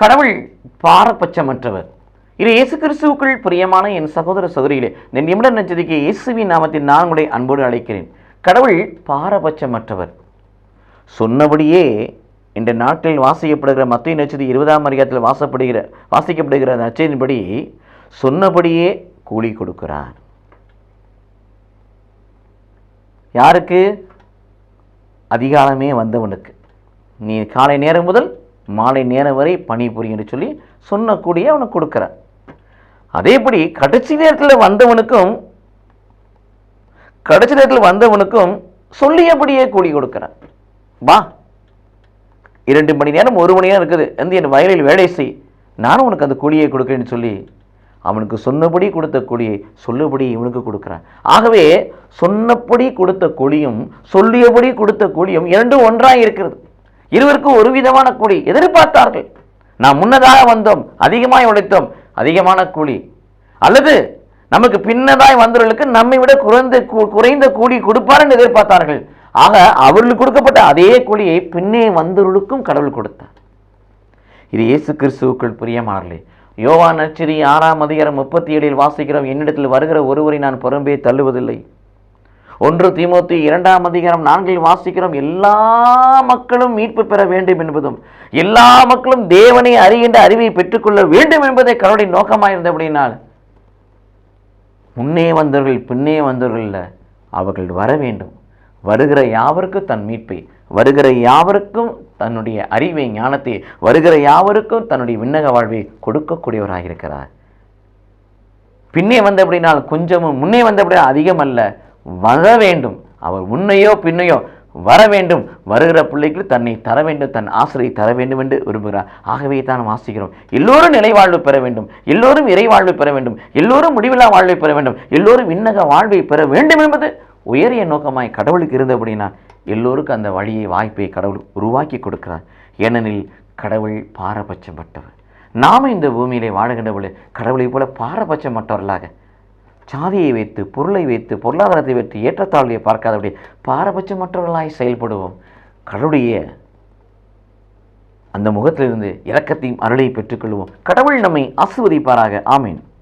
கடவுள் பாரபட்சமற்றவர். இது இயேசு கிறிஸ்துவுக்குள் பிரியமான என் சகோதர சகோதரிகளே இந்த நிமிட நச்சதிக்கு இயேசுவின் நாமத்தில் நான் உங்களை அன்போடு அழைக்கிறேன். கடவுள் பாரபட்சமற்றவர். சொன்னபடியே இந்த நாட்டில் வாசிக்கப்படுகிற மத்திய நச்சதி இருபதாம் அதிகாரத்தில் வாசப்படுகிற வாசிக்கப்படுகிற நச்சதின்படி சொன்னபடியே கூலி கொடுக்கிறார். யாருக்கு? அதிகாலமே வந்தவனுக்கு. நீ காலை நேரம் முதல் மாலை நேரம் வரை பணிபுரி என்று சொல்லி சொன்னக்கூடிய அவனுக்கு கொடுக்குறான். அதேபடி கடைசி நேரத்தில் வந்தவனுக்கும் கடைசி நேரத்தில் வந்தவனுக்கும் சொல்லியபடியே கூலி கொடுக்கிறார் வா. இரண்டு மணி நேரம் ஒரு மணி நேரம் இருக்குது. வந்து என் வயலில் வேலை செய். நானும் உனக்கு அந்த கூலியை கொடுக்கிறேன்னு சொல்லி அவனுக்கு சொன்னபடி கொடுத்த கூலியை சொல்லுபடி இவனுக்கு கொடுக்குறான். ஆகவே சொன்னபடி கொடுத்த கூலியும் சொல்லியபடி கொடுத்த கூலியும் இரண்டும் ஒன்றாக இருக்கிறது. இருவருக்கும் ஒரு விதமான கூலி எதிர்பார்த்தார்கள். நாம் முன்னதாக வந்தோம் அதிகமாய் உழைத்தோம் அதிகமான கூலி. அல்லது நமக்கு பின்னதாய் வந்தவர்களுக்கு நம்மை விட குறைந்த கூ- குறைந்த கூலி கொடுப்பார் என்று எதிர்பார்த்தார்கள். ஆக அவர்களுக்கு கொடுக்கப்பட்ட அதே கூலியை பின்னே வந்தவர்களுக்கும் கடவுள் கொடுத்தார். இது இயேசு கிறிஸ்துவுக்குள் பிரியமானர்களே யோவா நற்செய்தி ஆறாம் அதிகாரம் முப்பத்தி ஏழில் வாசிக்கிறோம். என்னிடத்தில் வருகிற ஒருவரை நான் புறம்பே தள்ளுவதில்லை. ஒன்று தீமோத்தி இரண்டாம் அதிகாரம் நான்கில் வாசிக்கிறோம். எல்லா மக்களும் மீட்பு பெற வேண்டும் என்பதும் எல்லா மக்களும் தேவனை அறிகின்ற அறிவை பெற்றுக்கொள்ள வேண்டும் என்பதே கடவுளின் நோக்கமாயிருந்தபடினால் முன்னே வந்தவர்கள் பின்னே வந்தவர்கள் அவர்கள் வர வேண்டும். வருகிற யாவருக்கும் தன் மீட்பை வருகிற யாவருக்கும் தன்னுடைய அறிவை ஞானத்தை வருகிற யாவருக்கும் தன்னுடைய விண்ணக வாழ்வை கொடுக்கக்கூடியவராக இருக்கிறார் பின்னே வந்தபடினால் கொஞ்சமும் முன்னே வந்தபடினால் அதிகம் அல்ல வர வேண்டும். அவர் முன்னையோ பின்னையோ வர வேண்டும். வருகிற பிள்ளைக்கு தன்னை தர வேண்டும் தன் ஆசிரியை தர வேண்டும் என்று விரும்புகிறார். ஆகவே தான் வாசிக்கிறோம் எல்லோரும் நிலைவாழ்வு பெற வேண்டும். எல்லோரும் இறைவாழ்வு பெற வேண்டும். எல்லோரும் முடிவில்லா வாழ்வை பெற வேண்டும். எல்லோரும் விண்ணக வாழ்வை பெற வேண்டும் என்பது உயரிய நோக்கமாய் கடவுளுக்கு இருந்தபடினா எல்லோருக்கும் அந்த வழியை வாய்ப்பை கடவுள் உருவாக்கி கொடுக்கிறார். ஏனெனில் கடவுள் பாரபட்சப்பட்டவர். நாம இந்த பூமியிலே வாழுகின்றவர்களே கடவுளைப் போல பாரபட்சமற்றவர்களாக சாதியை வைத்து பொருளை வைத்து பொருளாதாரத்தை வைத்து ஏற்றத்தாழ்வை பார்க்காதபடி பாரபட்சமற்றவர்களாய் செயல்படுவோம். கடவுளுடைய அந்த முகத்திலிருந்து இலக்கத்தையும் அருளை பெற்றுக்கொள்வோம். கடவுள் நம்மை ஆசிர்வதிப்பாராக. ஆமீன்.